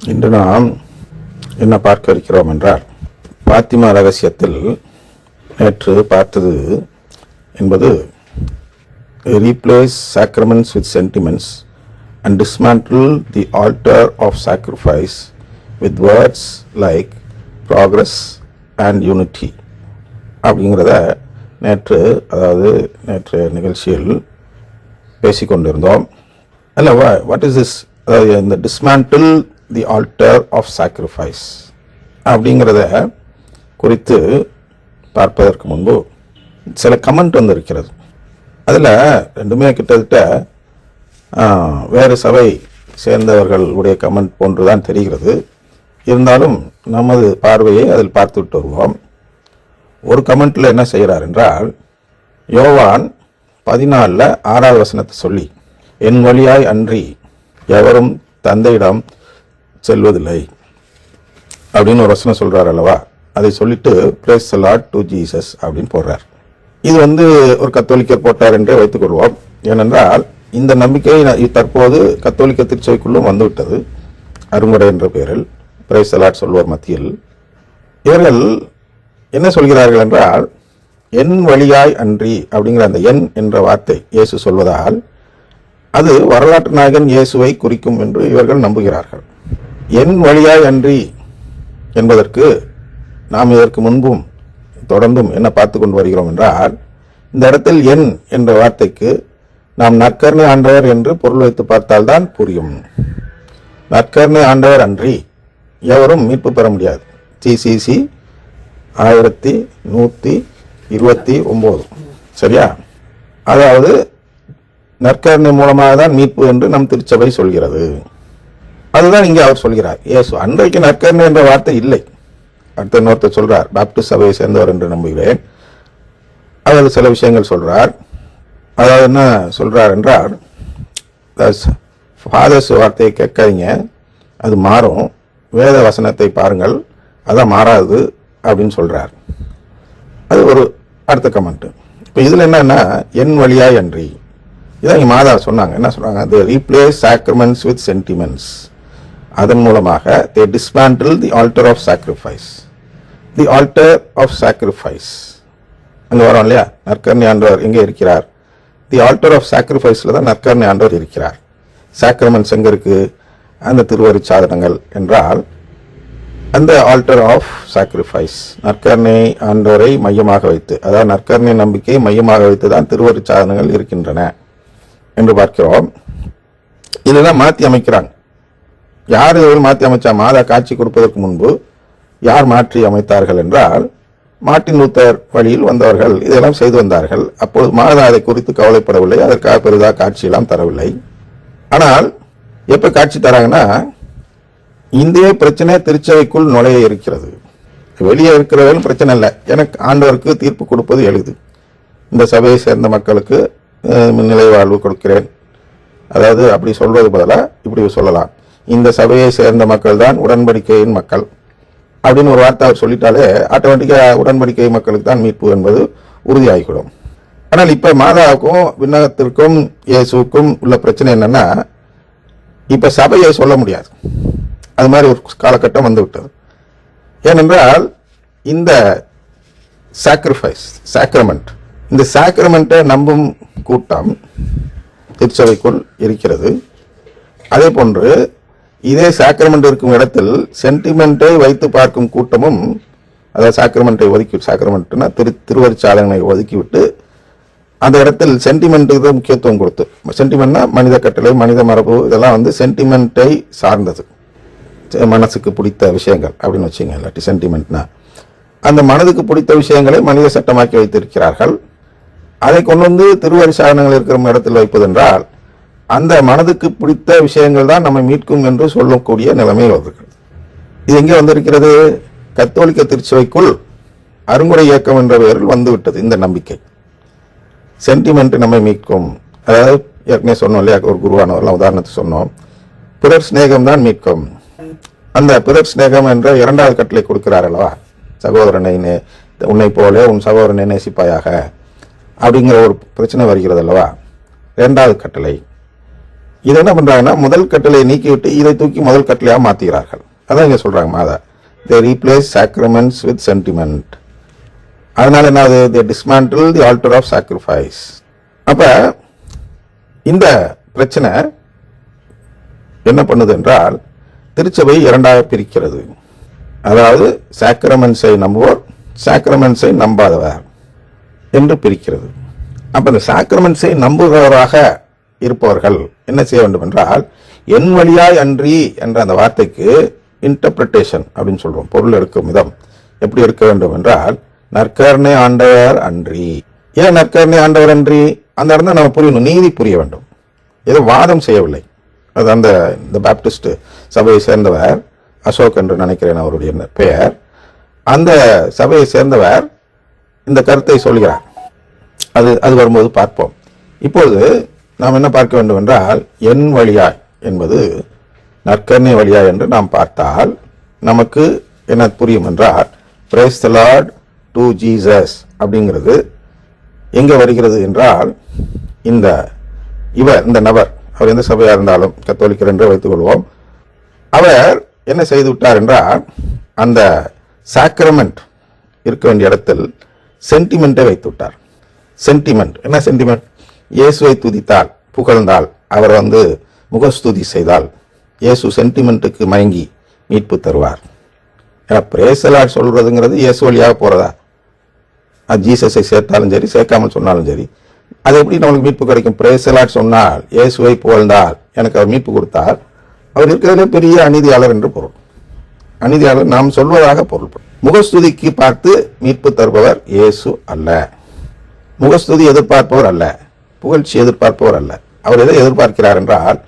இன்று நாம் என்ன பார்க்க இருக்கிறோம் என்றால் பாத்திமா ரகசியத்தில் நேற்று பார்த்தது என்பது replace sacraments with sentiments and dismantle the altar of sacrifice with words like progress and unity அப்படிங்கிறத நேற்று அதாவது நேற்று நிகழ்ச்சியில் பேசிக்கொண்டிருந்தோம். அல்ல வாட் இஸ் திஸ் அதாவது இந்த dismantle the altar of sacrifice அப்படிங்கிறத குறித்து பார்ப்பதற்கு முன்பு சில கமெண்ட் வந்து இருக்கிறது அதில் ரெண்டுமே கிட்டத்தட்ட வேறு சபை சேர்ந்தவர்களுடைய கமெண்ட் போன்றுதான் தெரிகிறது. இருந்தாலும் நமது பார்வையை அதில் பார்த்துவிட்டு வருவோம். ஒரு கமெண்ட்டில் என்ன செய்கிறார் என்றால் யோவான் பதினாலில் ஆறாவது வசனத்தை சொல்லி என் வழியாய் அன்றி எவரும் தந்தையிடம் செல்வதில்லை. அப்படின்னு ஒரு வசனம் சொல்கிறார் அல்லவா? அதை சொல்லிட்டு பிரேஸ் லாட் டு ஜீசஸ் அப்படின்னு போடுறார். இது வந்து ஒரு கத்தோலிக்கர் போட்டார் என்றே வைத்துக் கொள்வோம். ஏனென்றால் இந்த நம்பிக்கை தற்போது கத்தோலிக்க திருச்சபைக்குள்ளும் வந்துவிட்டது. அருங்குடை என்ற பெயரில் பிரைஸ் அலாட் சொல்வோர் மத்தியில். இவர்கள் என்ன சொல்கிறார்கள் என்றால் என் வழியாய் அன்றி அப்படிங்கிற அந்த என் என்ற வார்த்தை இயேசு சொல்வதால் அது வரலாற்று நாயகன் இயேசுவை குறிக்கும் என்று இவர்கள் நம்புகிறார்கள். என் வழியாய் அன்றி என்பதற்கு நாம் இதற்கு முன்பும் தொடர்ந்தும் என்ன பார்த்து கொண்டு வருகிறோம் என்றால் இந்த இடத்தில் என் என்ற வார்த்தைக்கு நாம் நற்கருணை ஆண்டவர் என்று பொருள் வைத்து பார்த்தால்தான் புரியும். நற்கருணை ஆண்டவர் அன்றி எவரும் மீட்பு பெற முடியாது. சிசிசி ஆயிரத்தி நூற்றி இருபத்தி ஒம்பது. சரியா? அதாவது நற்கருணை மூலமாக தான் மீட்பு என்று நம் திருச்சபை சொல்கிறது. அதுதான் இங்கே அவர் சொல்கிறார். இயேசு அன்றைக்கு நற்கருணை என்ற வார்த்தை இல்லை. அடுத்த இன்னொருத்தர் சொல்றார் பாப்டிஸ்ட் சபையை சேர்ந்தவர் என்று நம்புகிறேன். அவர் சில விஷயங்கள் சொல்றார். அதாவது என்ன சொல்றார் என்றால் ஃபாதர்ஸ் வார்த்தையை கேட்காதீங்க. அது மாறும். வேத வசனத்தை பாருங்கள். அதான் மாறாது. அப்படின்னு சொல்றார். அது ஒரு அடுத்த கமெண்ட் இப்போ இதில் என்னன்னா என் வழியாய் அன்றி. இதான் இங்கே மாதா சொன்னாங்க. என்ன சொன்னாங்க? அது ரீப்ளேஸ் சாக்ரமெண்ட்ஸ் வித் சென்டிமெண்ட்ஸ் அதன் மூலமாக they dismantle the altar of sacrifice the altar of sacrifice அங்கே வரோம் இல்லையா? நற்கர்ணி ஆண்டவர் எங்கே இருக்கிறார்? தி ஆல்டர் ஆஃப் சாக்ரிஃபைஸில் தான் நற்கர்ணி ஆண்டவர் இருக்கிறார். சாக்ரமெண்ட்ஸ் எங்கே இருக்குது அந்த திருவரி சாதனங்கள் என்றால் அந்த ஆல்டர் ஆஃப் சாக்ரிஃபைஸ் நற்கர்ணை ஆண்டவரை மையமாக வைத்து அதாவது நற்கர்ணை நம்பிக்கையை மையமாக வைத்து தான் திருவரி சாதனங்கள் இருக்கின்றன என்று பார்க்கிறோம். இதெல்லாம் மாற்றி அமைக்கிறாங்க. யார் இதில் மாற்றி அமைச்சா? மாதா காட்சி கொடுப்பதற்கு முன்பு யார் மாற்றி அமைத்தார்கள் என்றால் மார்ட்டின் லூத்தர் வழியில் வந்தவர்கள் இதெல்லாம் செய்து வந்தார்கள். அப்பொழுது மாதா அதை குறித்து கவலைப்படவில்லை. அதற்காக பெரிதாக காட்சியெல்லாம் தரவில்லை. ஆனால் எப்போ காட்சி தராங்கன்னா இந்திய பிரச்சனை திருச்சபைக்குள் நுழைய இருக்கிறது. வெளியே இருக்கிறவர்கள் பிரச்சனை இல்லை. எனக்கு ஆண்டவருக்கு தீர்ப்பு கொடுப்பது எளிது. இந்த சபையை சேர்ந்த மக்களுக்கு அஹ், நிலை வாழ்வு கொடுக்கிறேன். அதாவது அப்படி சொல்வது பதிலாக இப்படி சொல்லலாம். இந்த சபையை சேர்ந்த மக்கள் தான் உடன்படிக்கையின் மக்கள். அப்படின்னு ஒரு வார்த்தை அவர் சொல்லிட்டாலே ஆட்டோமேட்டிக்காக உடன்படிக்கை மக்களுக்கு தான் மீட்பு என்பது உறுதியாகிவிடும். ஆனால் இப்போ மாதாவுக்கும் விண்ணகத்திற்கும் இயேசுக்கும் உள்ள பிரச்சனை என்னன்னா இப்போ சபையை சொல்ல முடியாது. அது மாதிரி ஒரு காலகட்டம் வந்துவிட்டது ஏனென்றால் இந்த சாக்ரிஃபைஸ் சாக்ரமெண்ட் இந்த சாக்ரமெண்ட்டை நம்பும் கூட்டம் திருச்சபைக்குள் இருக்கிறது. அதே போன்று இதே சாக்ரமெண்ட் இருக்கும் இடத்தில் சென்டிமெண்ட்டை வைத்து பார்க்கும் கூட்டமும் அதாவது சாக்ரமெண்ட்டை ஒதுக்கி சாக்ரமெண்ட்னா திரு திருவருச்சாதனை ஒதுக்கிவிட்டு அந்த இடத்தில் சென்டிமெண்ட்டுக்கு தான் முக்கியத்துவம் கொடுத்து சென்டிமெண்ட்னா மனித கட்டளை மனித மரபு இதெல்லாம் வந்து சென்டிமெண்ட்டை சார்ந்தது. மனசுக்கு பிடித்த விஷயங்கள் அப்படின்னு வச்சுங்க இல்லாட்டி சென்டிமெண்ட்னா அந்த மனதுக்கு பிடித்த விஷயங்களை மனித சட்டமாக்கி வைத்திருக்கிறார்கள். அதை கொண்டு வந்து திருவரி சாதனங்கள் இருக்கிற இடத்தில் வைப்பதென்றால் அந்த மனதுக்கு பிடித்த விஷயங்கள் தான் நம்மை மீட்கும் என்று சொல்லக்கூடிய நிலைமை வருகிறது இது எங்கே வந்திருக்கிறது? கத்தோலிக்க திருச்சபைக்குள் அருங்குறை இயக்கம் என்ற பெயரில் வந்துவிட்டது இந்த நம்பிக்கை. சென்டிமெண்ட் நம்மை மீட்கும். அதாவது ஏற்கனவே சொன்னோம் இல்லையா? ஒரு குருவானவர்லாம் உதாரணத்துக்கு சொன்னோம். பிறர் சிநேகம் தான் மீட்கும். அந்த பிறர் சிநேகம் என்ற இரண்டாவது கட்டளை கொடுக்கிறார் அல்லவா? சகோதரனை உன்னை போல உன் சகோதரனை நேசிப்பாயாக. அப்படிங்கிற ஒரு பிரச்சனை வருகிறது அல்லவா? இரண்டாவது கட்டளை. இதை என்ன பண்ணுறாங்கன்னா முதல் கட்டளையை நீக்கிவிட்டு இதை தூக்கி முதல் கட்டளையாக மாற்றுகிறார்கள் அதான் இங்கே சொல்கிறாங்க மாதா. They replace sacraments with sentiment அதனால் என்ன ஆகுது they dismantle the altar of sacrifice அப்போ இந்த பிரச்சனை என்ன பண்ணுது என்றால் திருச்சபை இரண்டாக பிரிக்கிறது. அதாவது சாக்ரமெண்ட்ஸை நம்புவோர் சாக்ரமெண்ட்ஸை நம்பாதவர் என்று பிரிக்கிறது. அப்போ இந்த சாக்ரமெண்ட்ஸை நம்புகிறவராக இருப்பவர்கள் என்ன செய்ய வேண்டும் என்றால் என் வழியாய் அன்றி என்ற அந்த வார்த்தைக்கு இன்டர்பிரிட்டேஷன் அப்படின்னு சொல்றோம். பொருள் எடுக்கும் விதம். எப்படி இருக்க வேண்டும் என்றால் நற்கருணை ஆண்டவர் அன்றி. ஏன் நற்கருணை ஆண்டவர் அன்றி? அந்த இடம் நம்ம புரியணும். நீதி புரிய வேண்டும். ஏதோ வாதம் செய்யவில்லை. அது அந்த இந்த பேப்டிஸ்ட் சபையை சேர்ந்தவர் அசோக் என்று நினைக்கிறேன் அவருடைய பெயர். அந்த சபையை சேர்ந்தவர் இந்த கருத்தை சொல்கிறார். அது அது வரும்போது பார்ப்போம். இப்பொழுது நாம் என்ன பார்க்க வேண்டும் என்றால் என் வழியாய் என்பது நற்கர்ணை வழியாய் என்று நாம் பார்த்தால் நமக்கு என்ன புரியும் என்றால் praise the lord to Jesus அப்படிங்கிறது. எங்கே வருகிறது என்றால் இந்த இவர் இந்த நபர் அவர் எந்த சபையாக இருந்தாலும் கத்தோலிக்கர் என்று வைத்துக் கொள்வோம். அவர் என்ன செய்து விட்டார் என்றால் அந்த சாக்ரமெண்ட் இருக்க வேண்டிய இடத்தில் சென்டிமெண்ட்டை வைத்து விட்டார். சென்டிமெண்ட் என்ன சென்டிமெண்ட் இயேசுவை துதித்தாள் புகழ்ந்தால் அவர் வந்து முகஸ்துதி செய்தால் இயேசு சென்டிமெண்ட்டுக்கு மயங்கி மீட்பு தருவார். ஏன்னா பிரேசலாட் சொல்கிறதுங்கிறது இயேசு வழியாக போகிறதா அது ஜீசஸை சேர்த்தாலும் சரி சேர்க்காமல் சொன்னாலும் சரி. அது எப்படி நம்மளுக்கு மீட்பு கிடைக்கும்? பிரேசலாட் சொன்னால் இயேசுவை புகழ்ந்தால் எனக்கு அவர் மீட்பு கொடுத்தால் அவர் இருக்கிறதுலே பெரிய அநீதியாளர் என்று பொருள். அநீதியாளர் நாம் சொல்வதாக பொருள். முகஸ்துதிக்கு பார்த்து மீட்பு தருபவர் இயேசு அல்ல. முகஸ்துதி எதிர்பார்ப்பவர் அல்ல. புகழ்ச்சி எதிர்பார்ப்பவர் அல்ல. அவர் எதை எதிர்பார்க்கிறார் என்றால்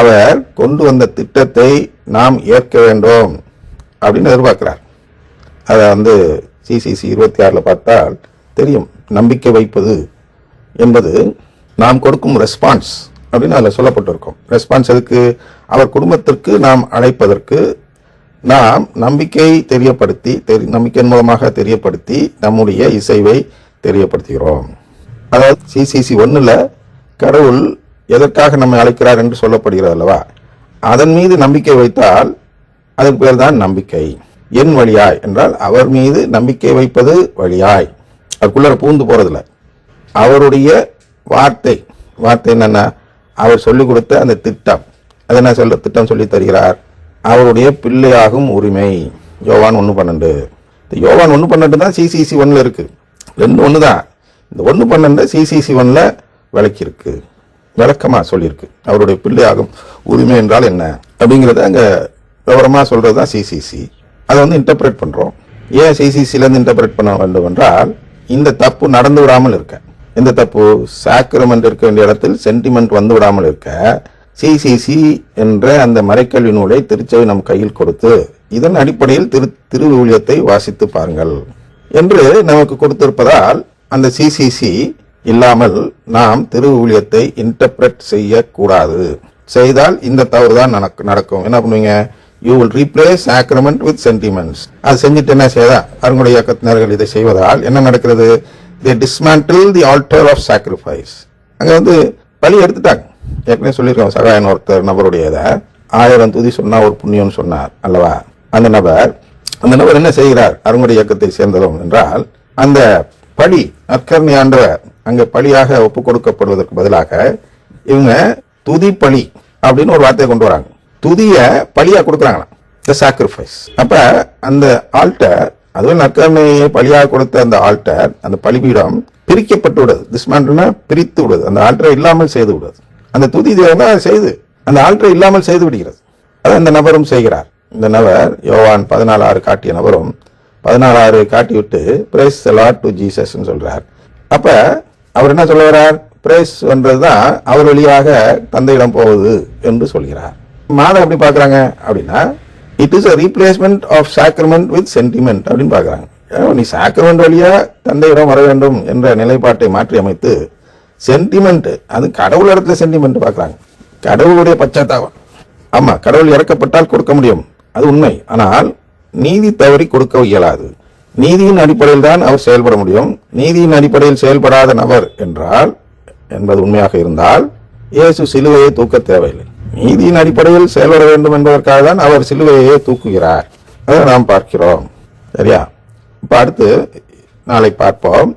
அவர் கொண்டு வந்த திட்டத்தை நாம் ஏற்க வேண்டும் அப்படின்னு எதிர்பார்க்கிறார். அதை வந்து சிசிசி இருபத்தி ஆறில் பார்த்தால் தெரியும். நம்பிக்கை வைப்பது என்பது நாம் கொடுக்கும் ரெஸ்பான்ஸ் அப்படின்னு அதில் சொல்லப்பட்டிருக்கும். ரெஸ்பான்ஸ் எதுக்கு? அவர் குடும்பத்திற்கு நாம் அழைப்பதற்கு நாம் நம்பிக்கை தெரியப்படுத்தி தெரி நம்பிக்கையின் மூலமாக தெரியப்படுத்தி நம்முடைய இசைவை தெரியப்படுத்துகிறோம். அதாவது சிசிசி ஒன்றில் கடவுள் எதற்காக நம்மை அழைக்கிறார் என்று சொல்லப்படுகிறது அல்லவா? அதன் மீது நம்பிக்கை வைத்தால் அதன் பேர் தான் நம்பிக்கை. என் வழியாய் என்றால் அவர் மீது நம்பிக்கை வைப்பது வழியாய். அதுக்குள்ளே பூந்து போகிறதில்ல அவருடைய வார்த்தை வார்த்தை என்னென்னா அவர் சொல்லிக் கொடுத்த அந்த திட்டம். அதை என்ன சொல்ல திட்டம் சொல்லி தருகிறார்? அவருடைய பிள்ளையாகும் உரிமை. யோவான் ஒன்று பன்னெண்டு. இந்த யோவான் ஒன்று பன்னெண்டு தான் சிசிசி ஒன்றில் இருக்கு. ரெண்டு ஒன்று தான் இந்த ஒன்று பன்னெண்டு சிசிசி ஒன்ல விளக்கியிருக்கு விளக்கமாக சொல்லியிருக்கு. அவருடைய பிள்ளையாகும் உரிமை என்றால் என்ன? அப்படிங்கிறத அங்கே விவரமாக சொல்கிறது தான் சிசிசி அதை வந்து இன்டர்பிரேட் பண்ணுறோம் ஏன் சிசிசிலேருந்து இன்டர்பிரேட் பண்ண வேண்டும் என்றால் இந்த தப்பு நடந்து விடாமல் இருக்க. இந்த தப்பு? சாக்ரமெண்ட் இருக்க வேண்டிய இடத்தில் சென்டிமெண்ட் வந்து விடாமல் இருக்க. சிசிசி என்ற அந்த மறைக்கல்வி நூலை திருச்சபை நம் கையில் கொடுத்து இதன் அடிப்படையில் திரு திருவிழியத்தை வாசித்து பாருங்கள். என்று நமக்கு கொடுத்திருப்பதால் அந்த சிசிசி இல்லாமல் நாம் திருவிழியத்தை இன்டர்பிரட் செய்யக்கூடாது. செய்தால் இந்த தவறு தான் நடக்கும். என்ன பண்ணுவீங்க? You will replace sacrament with sentiments அது செஞ்சுட்டு என்ன செய்தா? அருங்குடைய இயக்கத்தினர்கள் இதை செய்வதால் என்ன நடக்கிறது? The dismantle the altar of sacrifice அங்கே வந்து பலி எடுத்துட்டாங்க. ஏற்கனவே சொல்லியிருக்கோம். சகாயன் ஒருத்தர் நபருடையதை. ஆயிரம் துதி சொன்னா ஒரு புண்ணியம்னு சொன்னார். அல்லவா? அந்த நபர் அந்த நபர் என்ன செய்கிறார்? அருங்குடைய இயக்கத்தை சேர்ந்ததும் என்றால் அந்த பழி அக்கர்ணி ஆண்டவர் அங்கே பழியாக ஒப்பு கொடுக்கப்படுவதற்கு பதிலாக இவங்க துதி பழி அப்படின்னு ஒரு வார்த்தையை கொண்டு வராங்க. துதியை பழியாக கொடுக்குறாங்களாம். த சாக்ரிஃபைஸ் அப்போ அந்த ஆல்டர் அதுவும் நற்கருணையை பழியாக கொடுத்த அந்த ஆல்டர் அந்த பலிபீடம் பிரிக்கப்பட்டு விடுது. டிஸ்மேண்டில்னா பிரித்து விடுது. அந்த ஆல்டரை இல்லாமல் செய்து விடுது. அந்த துதி தேவை செய்து அந்த ஆல்டரை இல்லாமல் செய்து விடுகிறது. அதை அந்த நபரும் செய்கிறார். இந்த நபர் யோவான் பதினாலு ஆறு காட்டிய நபரும் பதினாறாறு காட்டி விட்டு பிரேஸ் லார்ட் டு ஜீசஸ் சொல்றார். அப்ப அவர் என்ன சொல்ல வர்றார்? பிரேஸ் என்றதுதான் அவர் வழியாக தந்தையிடம் போகுது என்று சொல்கிறார். மாதம் எப்படி பார்க்குறாங்க அப்படின்னா it is a replacement of sacrament with sentiment அப்படின்னு பார்க்கறாங்க. நீ சாக்ரமெண்ட் வழியா தந்தையிடம் வர வேண்டும் என்ற நிலைப்பாட்டை மாற்றி அமைத்து சென்டிமெண்ட் அது கடவுள் இடத்துல சென்டிமெண்ட் பார்க்குறாங்க. கடவுளுடைய பச்சாத்தாபம். ஆமா கடவுள் இறக்கப்பட்டால் கொடுக்க முடியும். அது உண்மை. ஆனால் நீதி தவறி கொடுக்க இயலாது. நீதியின் அடிப்படையில் தான் அவர் செயல்பட முடியும். நீதியின் அடிப்படையில் செயல்படாத நபர் என்றால் என்பது உண்மையாக இருந்தால் இயேசு சிலுவையை தூக்க தேவையில்லை. நீதியின் அடிப்படையில் செயல்பட வேண்டும் என்பதற்காக தான் அவர் சிலுவையே தூக்குகிறார். அதை நாம் பார்க்கிறோம். சரியா? இப்ப அடுத்து நாளை பார்ப்போம்.